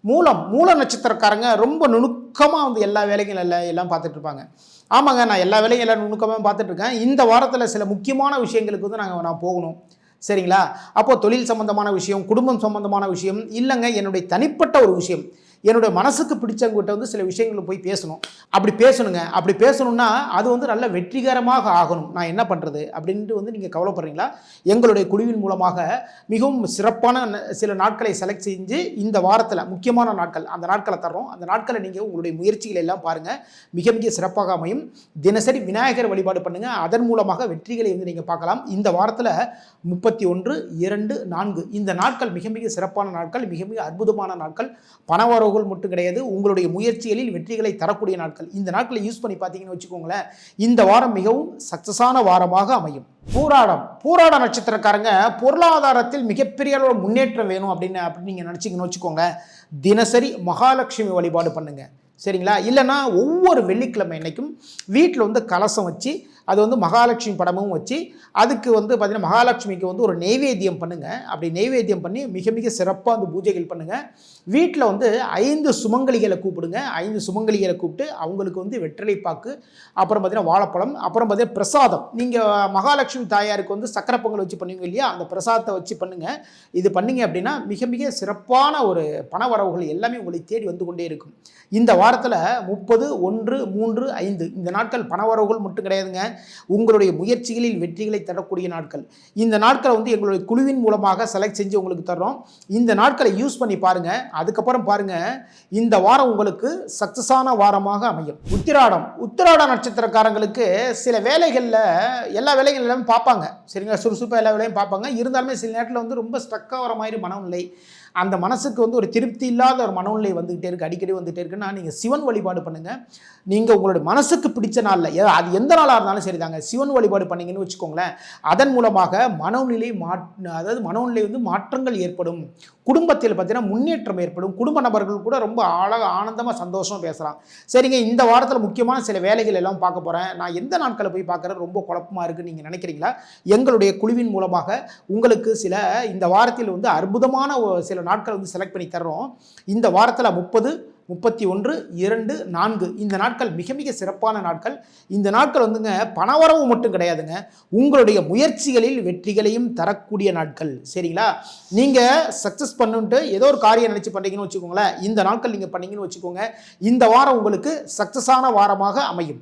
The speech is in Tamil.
மூலம் மூல நட்சத்திரக்காரங்க ரொம்ப நுணுக்கமாக வந்து எல்லா வேலைகளும் எல்லாம் எல்லாம் பார்த்துட்டு இருப்பாங்க ஆமாங்க நான் எல்லா வேலையும் எல்லாம் நுணுக்கமாக பார்த்துட்ருக்கேன். இந்த வாரத்தில் சில முக்கியமான விஷயங்களுக்கு வந்து நாங்கள் நான் போகணும். சரிங்களா? அப்போ தொழில் சம்பந்தமான விஷயம் குடும்பம் சம்பந்தமான விஷயம் இல்லைங்க என்னுடைய தனிப்பட்ட ஒரு விஷயம். என்னுடைய மனசுக்கு பிடிச்சவங்ககிட்ட வந்து சில விஷயங்களை போய் பேசணும். அப்படி பேசணுங்க. அப்படி பேசணும்னா அது வந்து நல்ல வெற்றிகரமாக ஆகணும். நான் என்ன பண்ணுறது அப்படின்ட்டு வந்து நீங்கள் கவலைப்படுறீங்களா? எங்களுடைய குழுவின் மூலமாக மிகவும் சிறப்பான சில நாட்களை செலக்ட் செஞ்சு இந்த வாரத்தில் முக்கியமான நாட்கள் அந்த நாட்களை தர்றோம். அந்த நாட்களை நீங்கள் உங்களுடைய முயற்சிகளை எல்லாம் பாருங்கள் மிக மிக சிறப்பாக அமையும். தினசரி விநாயகர் வழிபாடு பண்ணுங்கள் அதன் மூலமாக வெற்றிகளை வந்து நீங்கள் பார்க்கலாம். இந்த வாரத்தில் முப்பத்தி ஒன்று இரண்டு நான்கு. இந்த நாட்கள் மிக மிக சிறப்பான நாட்கள் மிக மிக அற்புதமான நாட்கள். புகழ் மட்டும் கிடையாது உங்களுடைய முயற்சிகளில் வெற்றிகளை தரக்கூடிய நாட்கள். இந்த நாட்களை யூஸ் பண்ணி பார்த்தீங்கன்னு வச்சுக்கோங்களேன் இந்த வாரம் மிகவும் சக்சஸான வாரமாக அமையும். பூராடம் பூராட நட்சத்திரக்காரங்க பொருளாதாரத்தில் மிகப்பெரிய அளவு முன்னேற்றம் வேணும் அப்படின்னு அப்படின்னு நீங்கள் நினச்சிங்கன்னு வச்சுக்கோங்க. தினசரி மகாலட்சுமி வழிபாடு பண்ணுங்கள் சரிங்களா? இல்லைன்னா ஒவ்வொரு வெள்ளிக்கிழமை அன்னைக்கும் வீட்டில் வந்து கலசம் வச்சு அது வந்து மகாலட்சுமி படமும் வச்சு அதுக்கு வந்து பார்த்திங்கன்னா மகாலட்சுமிக்கு வந்து ஒரு நெய்வேத்தியம் பண்ணுங்கள் அப்படி நெய்வேத்தியம் பண்ணி மிக மிக சிறப்பாக அந்த பூஜைகள் பண்ணுங்கள் வீட்டில் வந்து ஐந்து சுமங்கலிகளை கூப்பிடுங்க. ஐந்து சுமங்கலிகளை கூப்பிட்டு அவங்களுக்கு வந்து வெற்றிலைப்பாக்கு அப்புறம் பார்த்திங்கன்னா வாழைப்பழம் அப்புறம் பார்த்தீங்கன்னா பிரசாதம். நீங்கள் மகாலட்சுமி தாயாருக்கு வந்து சக்கரை பொங்கல் வச்சு பண்ணுவீங்க இல்லையா? அந்த பிரசாதத்தை வச்சு பண்ணுங்கள் இது பண்ணிங்க அப்படின்னா மிக மிக சிறப்பான ஒரு பண வரவுகள் எல்லாமே உங்களை தேடி வந்து கொண்டே இருக்கும். இந்த வாரத்தில் முப்பது ஒன்று மூன்று ஐந்து இந்த நாட்கள் பண வரவுகள் மட்டும் கிடையாதுங்க. உங்களுடைய முயற்சிகளில் வெற்றிகளை தரக்கூடிய நாட்கள். இந்த நாட்களை வந்து எங்களுடைய குழுவின் மூலமாக செலக்ட் செஞ்சு உங்களுக்கு தர்றோம். இந்த நாட்களை யூஸ் பண்ணி பாருங்க. அதுக்கப்புறம் பாருங்க இந்த வாரம் உங்களுக்கு சக்சஸான வாரமாக அமையும். உத்திராடம். உத்திராட நட்சத்திரக்காரங்களுக்கு சில வேலைகளில் எல்லா வேலைகள் எல்லாமே பார்ப்பாங்க. சரிங்களா? சுறுசுறுப்பாக எல்லா வேலையும் பார்ப்பாங்க. இருந்தாலுமே சில நேரத்தில் வந்து ரொம்ப ஸ்ட்ரக்காக வர மாதிரி மனநிலை. அந்த மனசுக்கு வந்து ஒரு திருப்தி இல்லாத ஒரு மனநிலை வந்துகிட்டே இருக்கு. அடிக்கடி வந்துகிட்டே இருக்குன்னா நீங்கள் சிவன் வழிபாடு பண்ணுங்க. நீங்கள் உங்களுடைய மனசுக்கு பிடிச்ச நாளில் அது எந்த நாளாக இருந்தாலும் சரிதாங்க. சிவன் வழிபாடு பண்ணீங்கன்னு வச்சுக்கோங்களேன் அதன் மூலமாக மனநிலை மாட் அதாவது மனநிலை வந்து மாற்றங்கள் ஏற்படும். குடும்பத்தில் பார்த்தீங்கன்னா முன்னேற்றம் ஏற்படும். குடும்ப நபர்கள் கூட ரொம்ப அழக ஆனந்தமாக சந்தோஷமாக பேசலாம் சரிங்க இந்த வாரத்தில் முக்கியமான சில வேலைகள் எல்லாம் பார்க்க போகிறேன் நான் எந்த நாட்களை போய் பார்க்குறது ரொம்ப குழப்பமாக இருக்குன்னு நீங்கள் நினைக்கிறீங்களா? எங்களுடைய குழுவின் மூலமாக உங்களுக்கு சில இந்த வாரத்தில் வந்து அற்புதமான சில நாட்கள் வந்து செலக்ட் பண்ணி தர்றோம். இந்த வாரத்தில் முப்பது முப்பத்தி ஒன்று இரண்டு நான்கு. இந்த நாட்கள் மிக மிக சிறப்பான நாட்கள். இந்த நாட்கள் வந்துங்க பணவரவு மட்டும் கிடையாதுங்க. உங்களுடைய முயற்சிகளில் வெற்றிகளையும் தரக்கூடிய நாட்கள். சரிங்களா? நீங்கள் சக்ஸஸ் பண்ணுன்ட்டு ஏதோ ஒரு காரியம் நினச்சி பண்ணுறீங்கன்னு வச்சுக்கோங்களேன். இந்த நாட்கள் நீங்கள் பண்ணீங்கன்னு வச்சுக்கோங்க. இந்த வாரம் உங்களுக்கு சக்ஸஸான வாரமாக அமையும்.